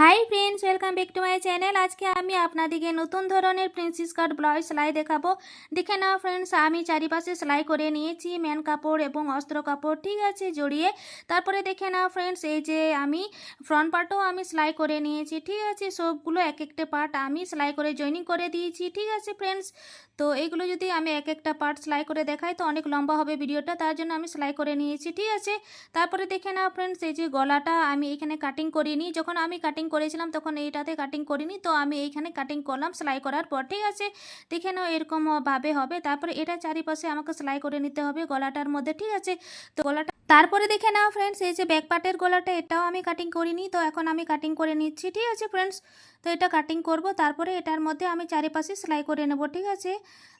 Hi friends welcome back to my channel আজকে আমি আপনাদেরকে নতুন ধরনের প্রিন্সেস কাট ব্লাউজ সেলাই দেখাবো। দেখে নাও ফ্রেন্ডস আমি চারিপাশে সেলাই করে নিয়েছি ম্যান কাপড় এবং অস্ত্র কাপড়, ঠিক আছে, জড়িয়ে। তারপরে দেখে নাও ফ্রেন্ডস এই যে আমি ফ্রন্ট পার্টও আমি সেলাই করে নিয়েছি, ঠিক আছে, সবগুলো এক একটা পার্ট আমি সেলাই করে জয়েনিং করে দিয়েছি, ঠিক আছে ফ্রেন্ডস তো এইগুলো যদি আমি এক একটা পার্ট সেলাই করে দেখাই, তো অনেক লম্বা হবে ভিডিওটা, তার জন্য আমি সেলাই করে নিয়েছি, ঠিক আছে? তারপরে দেখে নাও ফ্রেন্ডস এই যে গলাটা আমি এখানে কাটিং করিনি। যখন আমি কাটিং করেছিলাম, তখন এইটাতে কাটিং করিনি, তো আমি এইখানে কাটিং করলাম সেলাই করার পর, ঠিক আছে? দেখে নাও এরকম ভাবে হবে। তারপরে এটা চারিপাশে আমাকে সেলাই করে নিতে হবে গলাটার মধ্যে, ঠিক আছে? তো গলাটা তারপরে দেখে নাও ফ্রেন্ডস এই যে ব্যাক পার্টের গলাটা, এটাও আমি কাটিং করিনি, তো এখন আমি কাটিং করে নিচ্ছি, ঠিক আছে ফ্রেন্ডস তো এটা কাটিং করব, তারপরে এটার মধ্যে আমি চারিপাশে সেলাই করে নেব, ঠিক আছে?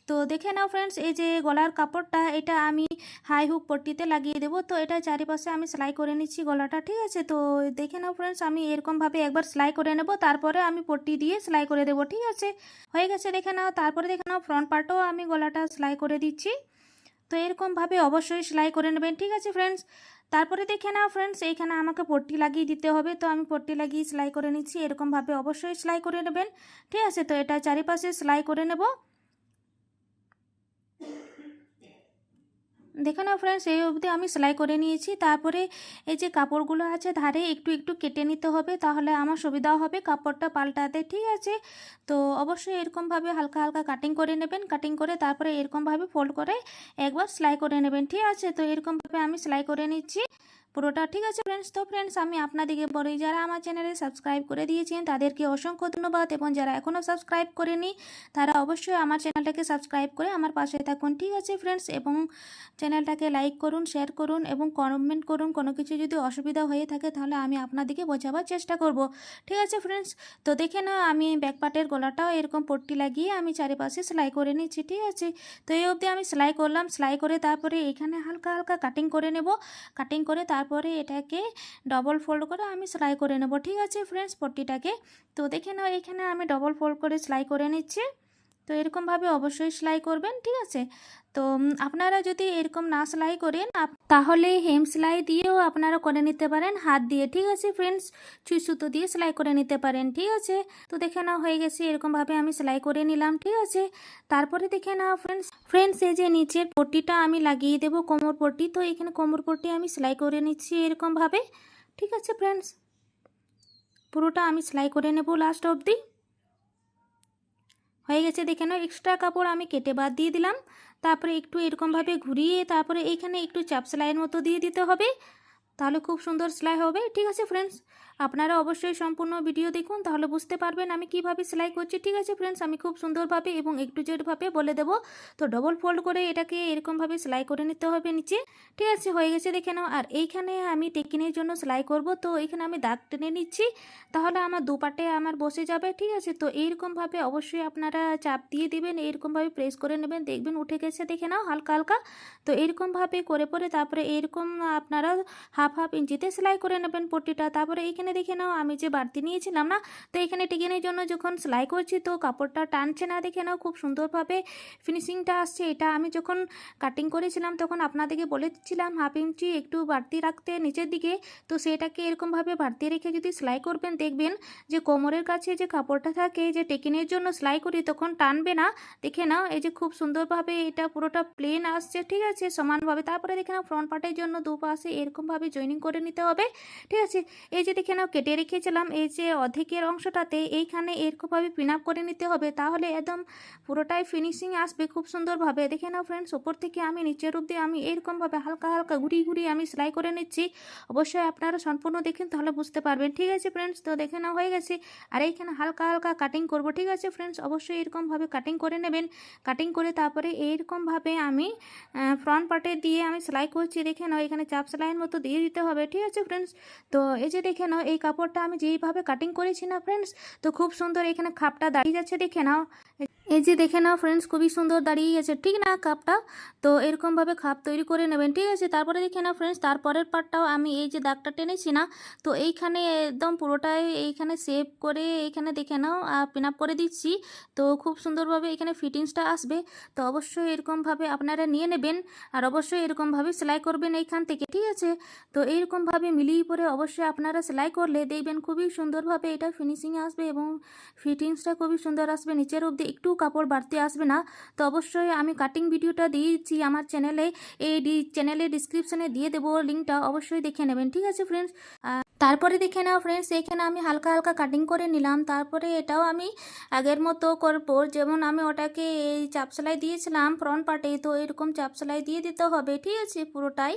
তো দেখে নাও ফ্রেন্ডস এই যে গলার কাপড়টা, এটা আমি হাই হুক পট্টিতে লাগিয়ে দেবো। তো এটা চারিপাশে আমি সেলাই করে নিচ্ছি গলাটা, ঠিক আছে? তো দেখে নাও ফ্রেন্ডস আমি এরকমভাবে একবার সেলাই করে নেব, তারপরে আমি পট্টি দিয়ে সেলাই করে দেবো, ঠিক আছে? হয়ে গেছে, দেখে নাও। তারপরে দেখে নাও ফ্রন্ট পার্টও আমি গলাটা সেলাই করে দিচ্ছি। তো এরকমভাবে অবশ্যই সেলাই করে নেবেন, ঠিক আছে ফ্রেন্ডস তারপরে দেখে নাও ফ্রেন্ডস এইখানে আমাকে পট্টি লাগিয়ে দিতে হবে। তো আমি পট্টি লাগিয়ে সেলাই করে নিচ্ছি, এরকমভাবে অবশ্যই সেলাই করে নেবেন, ঠিক আছে? তো এটা চারিপাশে সেলাই করে নেব। দেখে না ফ্রেন্ডস এই অবধি আমি সেলাই করে নিয়েছি। তারপরে এই যে কাপড়গুলো আছে ধারে একটু একটু কেটে নিতে হবে, তাহলে আমার সুবিধাও হবে কাপড়টা পাল্টাতে, ঠিক আছে? তো অবশ্যই এরকমভাবে হালকা হালকা কাটিং করে নেবেন। কাটিং করে তারপরে এরকমভাবে ফোল্ড করে একবার সেলাই করে নেবেন, ঠিক আছে? তো এরকমভাবে আমি সেলাই করে নিচ্ছি। পুরোটা, ঠিক আছে ফ্রেন্ডস তো ফ্রেন্ডস আমি আপনাদেরকে বলি, যারা আমার চ্যানেলে সাবস্ক্রাইব করে দিয়েছেন, তাদেরকে অসংখ্য ধন্যবাদ। এবং যারা এখনও সাবস্ক্রাইব করেনি, তারা অবশ্যই আমার চ্যানেলটাকে সাবস্ক্রাইব করে আমার পাশে থাকুন, ঠিক আছে ফ্রেন্ডস এবং চ্যানেলটাকে লাইক করুন শেয়ার করুন, এবং কমেন্ট করুন। কোনো কিছু যদি অসুবিধা হয়ে থাকে, তাহলে আমি আপনাদেরকে বোঝাবার চেষ্টা করব, ঠিক আছে ফ্রেন্ডস তো দেখে না আমি ব্যাকপার্টের গলাটাও এরকম পট্টি লাগিয়ে আমি চারিপাশে সেলাই করে নিচ্ছি, ঠিক আছে? তো এই অবধি আমি সেলাই করলাম, সেলাই করে তারপরে এখানে হালকা হালকা কাটিং করে নেব। কাটিং করে তারপরে এটাকে ডবল ফোল্ড করে আমি সেলাই করে নেব। ঠিক আছে ফ্রেন্ডস পট্টিটাকে। তো দেখে নাও, এখানে আমি ডবল ফোল্ড করে সেলাই করে নিচ্ছি। তো এরকমভাবে অবশ্যই সেলাই করবেন, ঠিক আছে? তো আপনারা যদি এরকম না সেলাই করেন তাহলে হেম সেলাই দিয়েও আপনারা করে নিতে পারেন, হাত দিয়ে, ঠিক আছে ফ্রেন্ডস চুই সুতো দিয়ে সেলাই করে নিতে পারেন, ঠিক আছে? তো দেখে নাও হয়ে গেছে এরকমভাবে আমি সেলাই করে নিলাম, ঠিক আছে? তারপরে দেখে নাও ফ্রেন্ডস ফ্রেন্ডস এই যে নিচের পট্টিটা আমি লাগিয়ে দেবো, কোমর পট্টি, তো এখানে কোমর পট্টি আমি সেলাই করে নিচ্ছি এরকমভাবে ঠিক আছে ফ্রেন্ডস পুরোটা আমি সেলাই করে নেব লাস্ট অবধি। হয়ে গেছে, দেখে নাও এক্সট্রা কাপড় আমি কেটে বাদ দিয়ে দিলাম। তারপরে একটু এরকমভাবে ঘুরিয়ে, তারপরে এখানে একটু চাপ সেলাইয়ের মতো দিয়ে দিতে হবে। তাহলে খুব সুন্দর সেলাই হবে। ঠিক আছে ফ্রেন্ডস আপনারা অবশ্যই সম্পূর্ণ ভিডিও দেখুন, তাহলে বুঝতে পারবেন আমি কীভাবে সেলাই করছি। ঠিক আছে ফ্রেন্ডস আমি খুব সুন্দরভাবে এবং একটু জেডভাবে বলে দেবো। তো ডবল ফোল্ড করে এটাকে এরকমভাবে সেলাই করে নিতে হবে নিচে। ঠিক আছে, হয়ে গেছে, দেখে নাও। আর এইখানে আমি টেকিনের জন্য সেলাই করব। তো এখানে আমি দাগ টেনে নিচ্ছি। তাহলে আমার দুপাটে আমার বসে যাবে। ঠিক আছে? তো এইরকমভাবে অবশ্যই আপনারা চাপ দিয়ে দেবেন, এইরকমভাবে প্রেস করে নেবেন। দেখবেন উঠে গেছে, দেখে নাও, হালকা হালকা। তো এইরকমভাবে করে পরে তারপরে এইরকম আপনারা হাফ হাফ ইঞ্চিতে সেলাই করে নেবেন পট্টিটা। তারপরে এইখানে দেখে নাও, আমি যে বাড়তি নিয়েছিলাম না, তো এখানে টিকেনের জন্য যখন সেলাই করছি, তো কাপড়টা টানছে না দেখে নাও, খুব সুন্দরভাবে ফিনিশিংটা আসছে। এটা আমি যখন কাটিং করেছিলাম, তখন আপনাদেরকে বলেছিলাম, হাফ ইঞ্চি একটু বাড়তি রাখতে নিচের দিকে। তো সেটাকে এরকমভাবে বাড়তি রেখে যদি সেলাই করবেন, দেখবেন যে কোমরের কাছে যে কাপড়টা থাকে, যে টেকিনের জন্য সেলাই করি, তখন টানবে না। দেখে নাও, এই যে খুব সুন্দরভাবে এটা পুরোটা প্লেন আসছে, ঠিক আছে, সমানভাবে। তারপরে দেখে নাও ফ্রন্ট পার্টের জন্য দুপাশে এরকমভাবে জয়েনিং করে নিতে হবে। ঠিক আছে? এই যে দেখে নাও, কেটে রেখেছিলাম। এই যে অর্ধেকের অংশটাতে এইখানে এরকমভাবে পিন আপ করে নিতে হবে। তাহলে একদম পুরোটাই ফিনিশিং আসবে খুব সুন্দরভাবে। দেখে নাও ফ্রেন্ডস ওপর থেকে আমি নিচের অব্দি আমি এরকমভাবে হালকা হালকা ঘুরিয়ে ঘুরিয়ে আমি সেলাই করে নিচ্ছি। অবশ্যই আপনারা সম্পূর্ণ দেখেন, তাহলে বুঝতে পারবেন। ঠিক আছে ফ্রেন্ডস তো দেখে নাও, হয়ে গেছে। আর এইখানে হালকা হালকা কাটিং করব। ঠিক আছে ফ্রেন্ডস অবশ্যই এরকমভাবে কাটিং করে নেবেন। কাটিং করে তারপরে এইরকমভাবে আমি ফ্রন্ট পার্টে দিয়ে আমি সেলাই করছি। দেখে নাও, এখানে চাপ সেলাইয়ের মতো দিয়ে দিতে হবে, ঠিক আছে ফ্রেন্ডস তো এই যে দেখে নাও, এই কাপড়টা আমি যেইভাবে কাটিং করেছি না ফ্রেন্ডস তো খুব সুন্দর এখানে খাপটা দাঁড়িয়ে যাচ্ছে, দেখে নাও। এই যে দেখে নাও ফ্রেন্ডস খুবই সুন্দর দাঁড়িয়ে আছে। ঠিক না কাপটা? তো এরকমভাবে খাপ তৈরি করে নেবেন, ঠিক আছে? তারপরে দেখে নাও ফ্রেন্ডস তারপরের পার্টটাও আমি এই যে দাগটা টেনেছি না, তো এইখানে একদম পুরোটাই এইখানে সেভ করে এইখানে দেখে নাও পিন আপ করে দিচ্ছি। তো খুব সুন্দরভাবে এখানে ফিটিংসটা আসবে, তো অবশ্যই এরকমভাবে আপনারা নিয়ে নেবেন আর অবশ্যই এরকমভাবে সেলাই করবেন এইখান থেকে, ঠিক আছে? তো এইরকমভাবে মিলিয়ে পরে অবশ্যই আপনারা সেলাই করলে দেখবেন খুবই সুন্দরভাবে এটা ফিনিশিংয়ে আসবে এবং ফিটিংসটা খুবই সুন্দর আসবে। নিচের অবধি একটু কাপড় বাড়তে আসবে না। তো অবশ্যই আমি কাটিং ভিডিওটা দিয়েছি আমার চ্যানেলে এই চ্যানেলের ডিসক্রিপশনে দিয়ে দেবো লিঙ্কটা অবশ্যই দেখে নেবেন, ঠিক আছে ফ্রেন্ডস তারপরে দেখে নাও ফ্রেন্ডস এখানে আমি হালকা হালকা কাটিং করে নিলাম। তারপরে এটাও আমি আগের মতো করব। যেমন আমি ওটাকে এই চাপ সেলাই দিয়েছিলাম ফ্রন্ট পার্টে তো এরকম চাপ সেলাই দিয়ে দিতে হবে, ঠিক আছে পুরোটাই।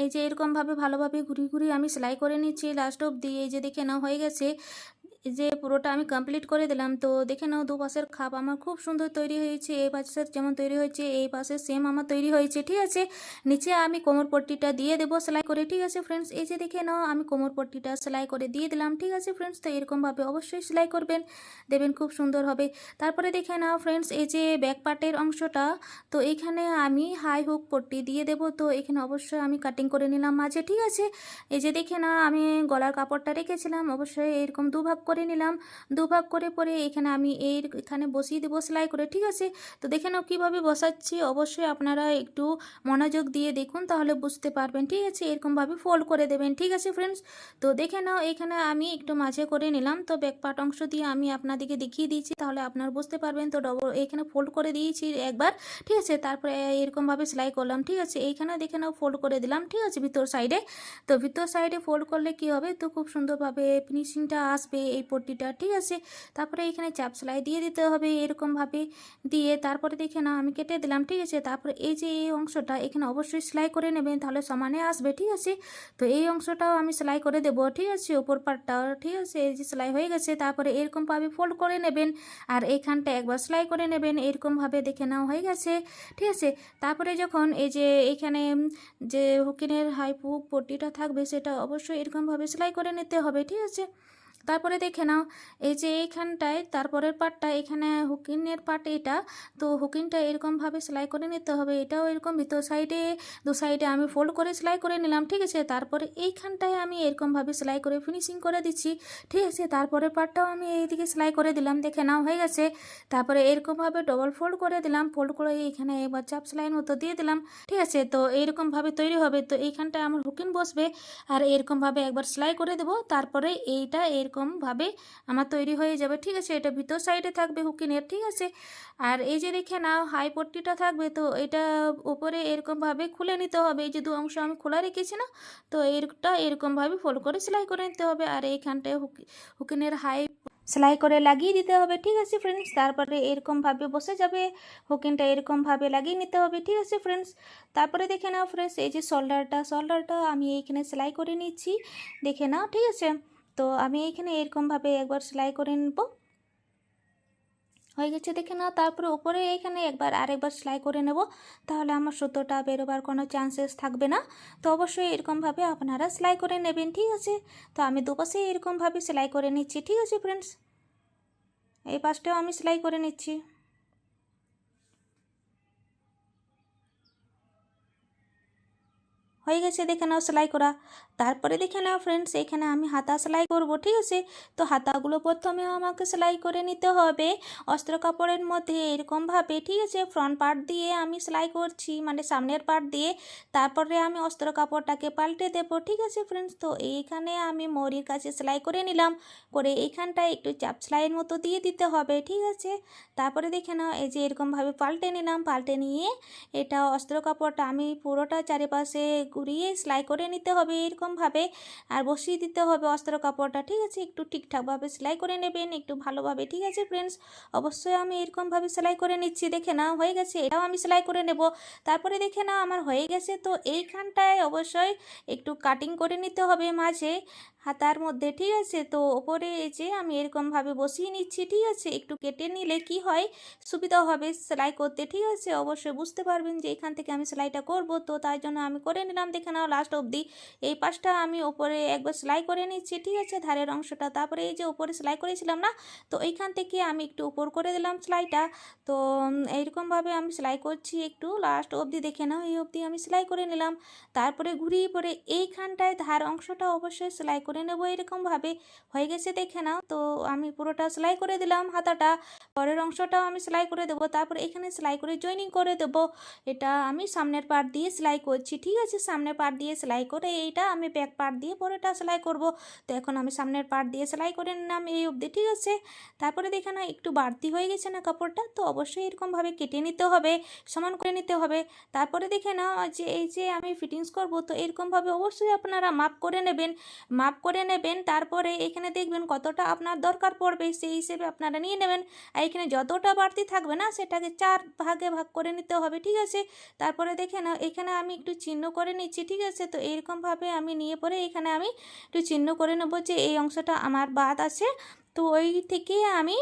এই যে এরকমভাবে ভালোভাবে ঘুরিয়ে ঘুরিয়ে আমি সেলাই করে নিচ্ছি। লাস্ট অবধি এই যে দেখে নাও হয়ে গেছে। যে পুরোটা আমি কমপ্লিট করে দিলাম, তো দেখে নাও দুপাশের খাপ আমার খুব সুন্দর তৈরি হয়েছে, এই পাশের যেমন তৈরি হয়েছে, এই পাশে সেম আমার তৈরি হয়েছে, ঠিক আছে? নিচে আমি কোমর পট্টিটা দিয়ে দেবো সেলাই করে, ঠিক আছে ফ্রেন্ডস এই যে দেখে নাও আমি কোমর পট্টিটা সেলাই করে দিয়ে দিলাম, ঠিক আছে ফ্রেন্ডস তো এরকমভাবে অবশ্যই সেলাই করবেন দেবেন খুব সুন্দর হবে। তারপরে দেখে নাও ফ্রেন্ডস এই যে ব্যাক পার্টের অংশটা, তো এখানে আমি হাই হুক পট্টি দিয়ে দেবো, তো এখানে অবশ্যই আমি কাটিং করে নিলাম মাঝে, ঠিক আছে? এই যে দেখে না আমি গলার কাপড়টা রেখেছিলাম, অবশ্যই এরকম দুভাগ করে নিলাম। দুভাগ করে পরে এখানে আমি এর এখানে বসিয়ে দেবো সেলাই করে, ঠিক আছে? তো দেখে নাও কীভাবে বসাচ্ছি। অবশ্যই আপনারা একটু মনোযোগ দিয়ে দেখুন, তাহলে বুঝতে পারবেন, ঠিক আছে? এরকমভাবে ফোল্ড করে দেবেন, ঠিক আছে ফ্রেন্ডস তো দেখে নাও এখানে আমি একটু মাঝে করে নিলাম। তো ব্যাক পার্ট অংশ দিয়ে আমি আপনাদেরকে দেখিয়ে দিয়েছি, তাহলে আপনারা বুঝতে পারবেন। তো ডবল এখানে ফোল্ড করে দিয়েছি একবার, ঠিক আছে? তারপরে এরকমভাবে সেলাই করলাম, ঠিক আছে? এইখানে দেখে নাও ফোল্ড করে দিলাম, ঠিক আছে? ভিতর সাইডে তো ভিতর সাইডে ফোল্ড করলে কি হবে? তো খুব সুন্দরভাবে ফিনিশিংটা আসবে এই পট্টিটা, ঠিক আছে? তারপরে এখানে চাপ সেলাই দিয়ে দিতে হবে এরকমভাবে দিয়ে তারপরে দেখে না আমি কেটে দিলাম, ঠিক আছে? তারপরে এই যে এই অংশটা এখানে অবশ্যই সেলাই করে নেবেন, তাহলে সমানে আসবে, ঠিক আছে? তো এই অংশটাও আমি সেলাই করে দেবো, ঠিক আছে? ওপর পার্টটাও ঠিক আছে? এই যে সেলাই হয়ে গেছে, তারপরে এরকমভাবে ফোল্ড করে নেবেন আর এইখানটা একবার সেলাই করে নেবেন, এরকমভাবে দেখে নাও, হয়ে গেছে, ঠিক আছে? তারপরে যখন এই যে এখানে যে হুকিনের হাই হুক পট্টিটা থাকবে, সেটা অবশ্যই এরকমভাবে সেলাই করে নিতে হবে, ঠিক আছে? তারপরে দেখে নাও, এই যে এইখানটায়, তারপরের পার্টটা এখানে হুকিনের পার্ট এটা, তো হুকিনটা এরকমভাবে সেলাই করে নিতে হবে, এটাও এরকম ভিতর সাইডে, দু সাইডে আমি ফোল্ড করে সেলাই করে নিলাম, ঠিক আছে? তারপরে এইখানটায় আমি এরকমভাবে সেলাই করে ফিনিশিং করে দিচ্ছি, ঠিক আছে? তারপরে পার্টটাও আমি এইদিকে সেলাই করে দিলাম, দেখে নাও, হয়ে গেছে? তারপরে এরকমভাবে ডবল ফোল্ড করে দিলাম ফোল্ড করে এইখানে এবার চাপ সেলাইয়ের মতো দিয়ে দিলাম, ঠিক আছে? তো এইরকমভাবে তৈরি হবে, তো এইখানটায় আমার হুকিন বসবে, আর এরকমভাবে একবার সেলাই করে দেবো, তারপরে এইটা এরকমভাবে আমার তৈরি হয়ে যাবে। ঠিক আছে, এটা ভিতর সাইডে থাকবে হুকিনের ঠিক আছে? আর এই যে দেখে নাও হাই পট্টিটা থাকবে, তো এটা উপরে এরকমভাবে খুলে নিতে হবে। এই যে দু অংশ আমি খোলা রেখেছি না, তো এরটা এরকমভাবে ফোল্ড করে সেলাই করে নিতে হবে। আর এইখানটায় হুকি হুকিনের হাই সেলাই করে লাগিয়ে দিতে হবে, ঠিক আছে ফ্রেন্ডস তারপরে এরকমভাবে বসে যাবে হুকিনটা এরকমভাবে লাগিয়ে নিতে হবে, ঠিক আছে ফ্রেন্ডস তারপরে দেখে নাও ফ্রেন্ডস এই যে শোল্ডারটা শোল্ডারটা আমি এইখানে সেলাই করে নিচ্ছি। দেখে নাও, ঠিক আছে? তো আমি এইখানে এরকমভাবে একবার সেলাই করে নেব। হয়ে গেছে দেখে নাও, তারপরে উপরে এইখানে একবার আরেকবার সেলাই করে নেব। তাহলে আমার সুতোটা বেরোবার কোনো চান্সেস থাকবে না। তো অবশ্যই এরকমভাবে আপনারা সেলাই করে নেবেন, ঠিক আছে? তো আমি দুপাশে এরকমভাবে সেলাই করে নিচ্ছি, ঠিক আছে ফ্রেন্ডস এই পাশটাও আমি সেলাই করে নিচ্ছি। হয়ে গেছে, দেখে নাও, সেলাই করা। তারপরে দেখে নাও ফ্রেন্ডস এখানে আমি হাতা সেলাই করব, ঠিক আছে? তো হাতাগুলো প্রথমে আমাকে সেলাই করে নিতে হবে অস্ত্র কাপড়ের মধ্যে এরকমভাবে, ঠিক আছে? ফ্রন্ট পার্ট দিয়ে আমি সেলাই করছি মানে সামনের পার্ট দিয়ে। তারপরে আমি অস্ত্র কাপড়টাকে পাল্টে দেবো, ঠিক আছে ফ্রেন্ডস তো এইখানে আমি মরির কাছে সেলাই করে নিলাম, করে এইখানটায় একটু চাপ সেলাইয়ের মতো দিয়ে দিতে হবে, ঠিক আছে? তারপরে দেখে নাও, এই যে এরকমভাবে পাল্টে নিলাম, পাল্টে নিয়ে এটা অস্ত্র কাপড়টা আমি পুরোটা চারিপাশে ঘুরিয়ে সেলাই করে নিতে হবে এরকমভাবে আর বসিয়ে দিতে হবে অস্ত্র কাপড়টা, ঠিক আছে? একটু ঠিকঠাকভাবে সেলাই করে নেবেন, একটু ভালোভাবে, ঠিক আছে ফ্রেন্ডস অবশ্যই আমি এরকমভাবে সেলাই করে নিচ্ছি, দেখে নাও, হয়ে গেছে? এটাও আমি সেলাই করে নেব। তারপরে দেখে নাও, আমার হয়ে গেছে। তো এইখানটায় অবশ্যই একটু কাটিং করে নিতে হবে মাঝে। হাতার মধ্যে ঠিক আছে। তো ওপরে এই যে আমি এরকমভাবে বসিয়ে নিচ্ছি, ঠিক আছে? একটু কেটে নিলে কি হয়? সুবিধা হবে সেলাই করতে, ঠিক আছে? অবশ্যই বুঝতে পারবেন যে এখান থেকে আমি সেলাইটা করব। তো তাই জন্য আমি করে নিলাম। দেখে নাও লাস্ট অবধি এই পাশটা আমি ওপরে একবার সেলাই করে নিচ্ছি, ঠিক আছে? ধারের অংশটা। তারপরে এই যে ওপরে সেলাই করেছিলাম না? তো এইখান থেকে আমি একটু উপর করে দিলাম সেলাইটা। তো এইরকমভাবে আমি সেলাই করছি একটু। লাস্ট অবধি দেখে নাও, এই অবধি আমি সেলাই করে নিলাম। তারপরে ঘুরিয়ে পরে এইখানটায় ধার অংশটা অবশ্যই সেলাই করে নেব এরকমভাবে হয়ে গেছে দেখে নাও। তো আমি পুরোটা সেলাই করে দিলাম হাতাটা। পরের অংশটাও আমি সেলাই করে দেবো। তারপরে এখানে সেলাই করে জয়েনিং করে দেবো। এটা আমি সামনের পার্ট দিয়ে সেলাই করছি। ঠিক আছে, সামনের পার্ট দিয়ে সেলাই করে এইটা আমি ব্যাক পার্ট দিয়ে পরেটা সেলাই করব। তো এখন আমি সামনের পার্ট দিয়ে সেলাই করে নিলাম এই অবধি। ঠিক আছে? তারপরে দেখে না একটু বাড়তি হয়ে গেছে না কাপড়টা? তো অবশ্যই এরকমভাবে কেটে নিতে হবে, সমান করে নিতে হবে। তারপরে দেখে নাও যে এই যে আমি ফিটিংস করব, তো এরকমভাবে অবশ্যই আপনারা মাপ করে নেবেন। মাপ করে নেবেন। তারপরে এখানে দেখবেন কতটা আপনার দরকার পড়বে সেই হিসেবে আপনারা নিয়ে নেবেন। আর এখানে যতটা বাড়তি থাকবে না সেটাকে চার ভাগে ভাগ করে নিতে হবে, ঠিক আছে? তারপরে দেখে নাও এখানে আমি একটু চিহ্ন করে নিচ্ছি, ঠিক আছে? তো এইরকমভাবে আমি নিয়ে পরে এখানে আমি একটু চিহ্ন করে নেব যে এই অংশটা আমার বাদ আছে। তো ওই থেকে আমি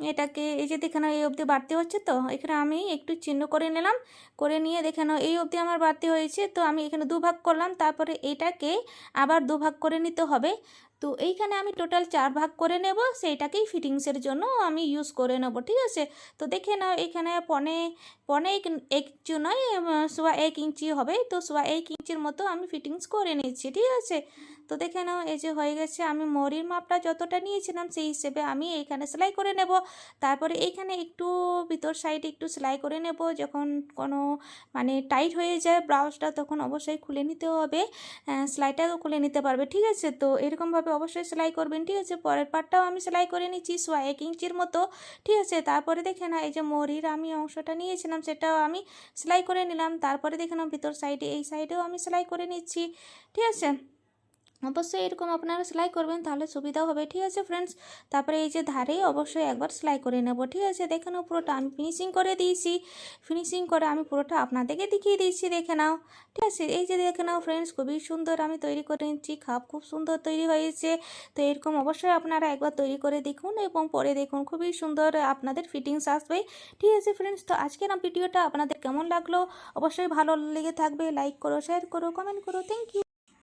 এটাকে এই যে দেখে নাও এই অবধি বাড়তি হচ্ছে তো, এখানে আমি একটু চিহ্ন করে নিলাম, করে নিয়ে দেখে নাও এই অবধি আমার বাড়তি হয়েছে, তো আমি এখানে দুভাগ করলাম, তারপরে এটাকে আবার দুভাগ করে নিতে হবে। তো এইখানে আমি টোটাল চার ভাগ করে নেব, সেইটাকেই ফিটিংসের জন্য আমি ইউজ করে নেব, ঠিক আছে? তো দেখে নাও এখানে পনে পনে এক এক ইঞ্চি নয় সোয়া এক ইঞ্চি হবে, তো সোয়া এক ইঞ্চির মতো আমি ফিটিংস করে নিচ্ছি, ঠিক আছে? তো দেখে নাও, এই যে হয়ে গেছে, আমি মরির মাপটা যতটা নিয়েছিলাম সেই হিসেবে আমি এইখানে সেলাই করে নেব। তারপরে এইখানে একটু ভিতর সাইডে একটু সেলাই করে নেব, যখন কোনো মানে টাইট হয়ে যায় ব্লাউজটা তখন অবশ্যই খুলে নিতে হবে। সেলাইটাও খুলে নিতে পারবে, ঠিক আছে? তো এরকমভাবে অবশ্যই সেলাই করবেন, ঠিক আছে? পরের পার্টটাও আমি সেলাই করে নিচ্ছি, সোয়া এক ইঞ্চির মতো, ঠিক আছে? তারপরে দেখে না এই যে মরির আমি অংশটা নিয়েছিলাম, সেটাও আমি সেলাই করে নিলাম। তারপরে দেখে নাও, ভিতর সাইডে এই সাইডেও আমি সেলাই করে নিচ্ছি, ঠিক আছে? অবশ্যই এরকম আপনারা সেলাই করবেন, তাহলে সুবিধা হবে। ঠিক আছে ফ্রেন্ডস তারপরে এই যে ধারে অবশ্যই একবার সেলাই করে নেব। ঠিক আছে? দেখে নাও পুরোটা। আমি ফিনিশিং করে দিয়েছি। ফিনিশিং করে আমি পুরোটা আপনাদেরকে দেখিয়ে দিয়েছি। দেখে নাও। ঠিক আছে? এই যে দেখে নাও ফ্রেন্ডস খুবই সুন্দর আমি তৈরি করে নিচ্ছি। খাপ খুব সুন্দর তৈরি হয়েছে। তো এরকম অবশ্যই আপনারা একবার তৈরি করে দেখুন এবং পরে দেখুন। খুবই সুন্দর আপনাদের ফিটিংস আসবে। ঠিক আছে ফ্রেন্ডস তো আজকের ভিডিওটা আপনাদের কেমন লাগল? অবশ্যই ভালো লেগে থাকবে। লাইক করো শেয়ার করো কমেন্ট করো। Thank you